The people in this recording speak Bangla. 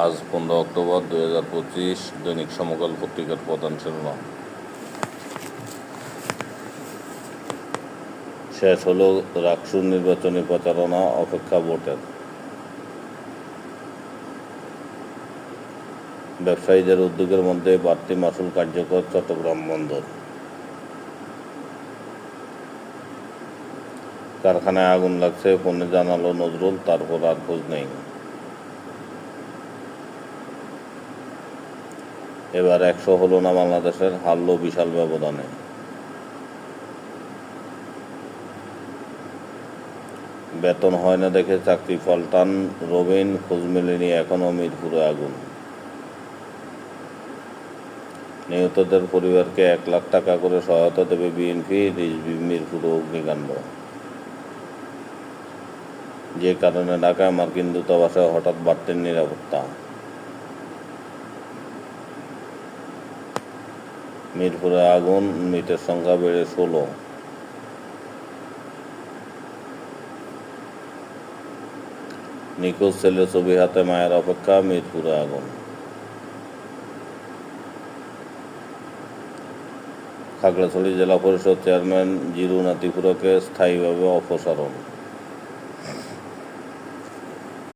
আজ পনেরো অক্টোবর দুই হাজার পঁচিশ দৈনিক সমকাল পত্রিকার প্রধান শিরোনাম। শেষ হলো রাকসুর নির্বাচনী প্রচারণা অপেক্ষা ভোটের। ব্যবসায়ীদের উদ্যোগের মধ্যে বাড়তি মাসুল কার্যকর চট্টগ্রাম বন্দর। কারখানায় আগুন লাগছে, ফোনে জানালো নজরুল, তারপর আর খোঁজ নেই। এবার একশো হলো না বাংলাদেশের, হারলো বিশাল ব্যবধানে। বেতন হয় না দেখে চাকরি পাল্টান রবিন, খোঁজ মেলেনি এখনও মিরপুরে আগুন। নিহতদের পরিবারকে এক লাখ টাকা করে সহায়তা দেবে বিএনপি রিজবি মিরপুরে অগ্নিকাণ্ড। যে কারণে ঢাকায় মার্কিন দূতাবাসে হঠাৎ বাড়তেন নিরাপত্তা। মিরপুরে আগুন, মৃতের সংখ্যা বেড়ে ষোলো। নিখোঁজ ছেলে ছবি হাতে মায়ের অপেক্ষা, মিরপুরে আগুন। খাগড়াছড়ি জেলা পরিষদ চেয়ারম্যান জিরু নাতিপুরকে স্থায়ীভাবে অপসারণ।